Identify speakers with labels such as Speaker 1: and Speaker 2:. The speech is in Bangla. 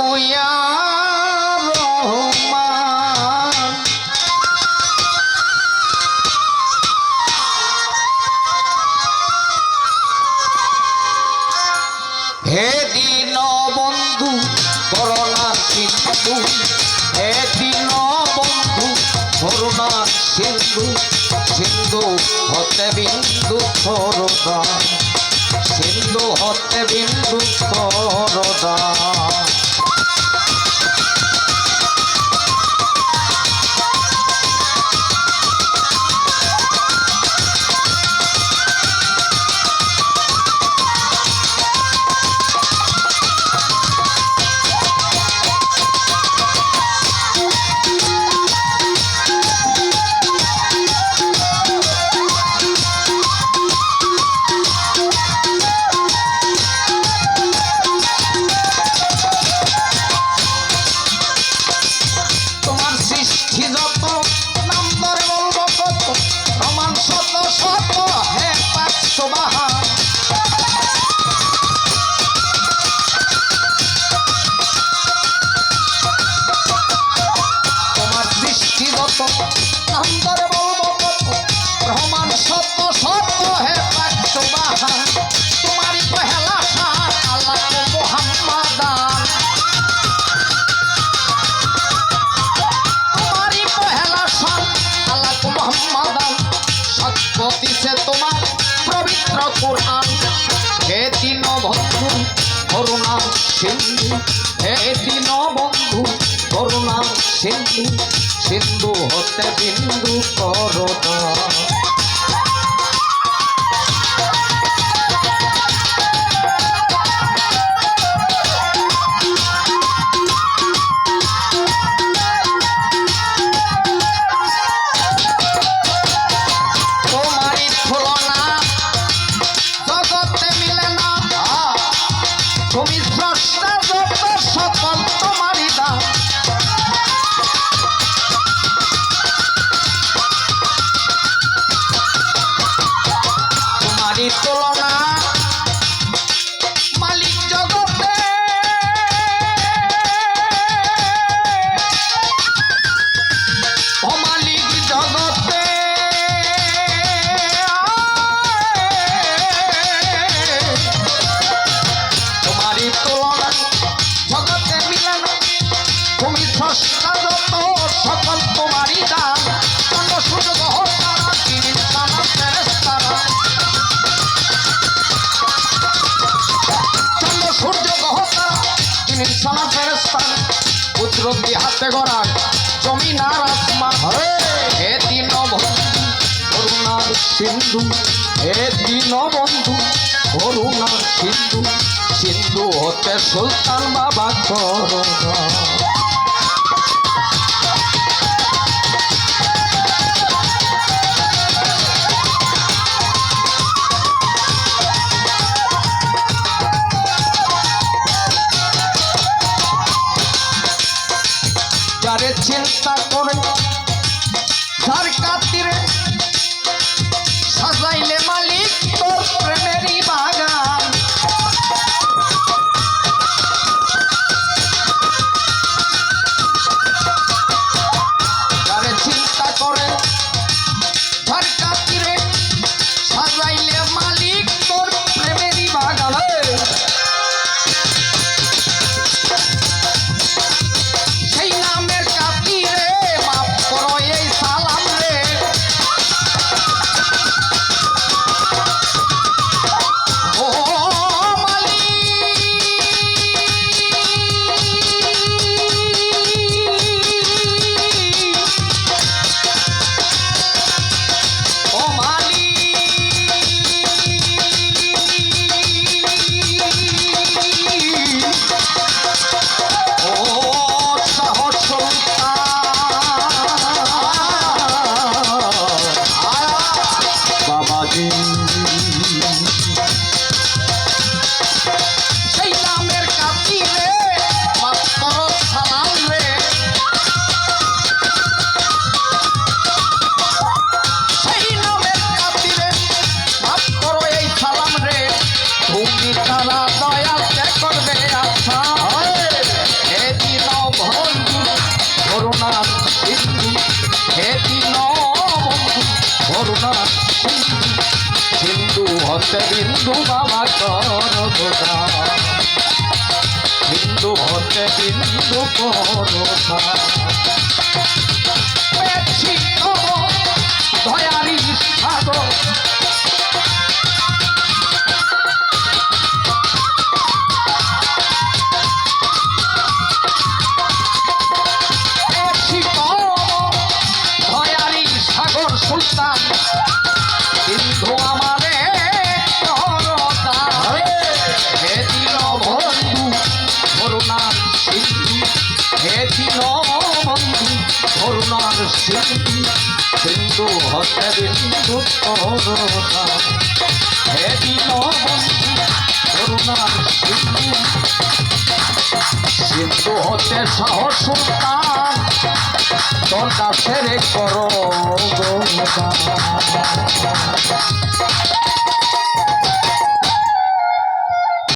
Speaker 1: ইয়া রহমান। হে বন্ধু, করোনা সিন্ধু। হে বন্ধু, করোনা সিন্ধু। সিন্ধু হতে বিন্দু সিন্ধু হতে বিন্দু করোনা। কোরআন হে দিন বন্ধু করুণা সিন্ধু। হে দিন বন্ধু করুণা সিন্ধু। সিন্ধু হতে বিন্দু করোনা তুলনা জগতে মিলানো, তুমি স্রষ্টা যত, সকল তোমারই দান চন্দ্র সূর্য গ্রহ তারা তিনি সানা ফেরেশতারা। চন্দ্র সূর্য গ্রহ তারা তিনি সানা ফেরেশতারা হাতে গড়া জমিন আর আসমান হে দিন করুণার সিন্ধু। হে দিন বন্ধু করুণার সিন্ধু। সিন্ধু হতে সুলতান বাবা যারে চিন্তা করে সাজাইলে মালিক হতে বিন্দু বাবা করবদা বিন্দু হতে বিন্দু করোধা দয়ারি সাগর। সিন্ধু হতে বিন্দু করতা হে দিন করুণার সিন্ধু সিন্ধু হতে সাহস তোর কাছে রে করো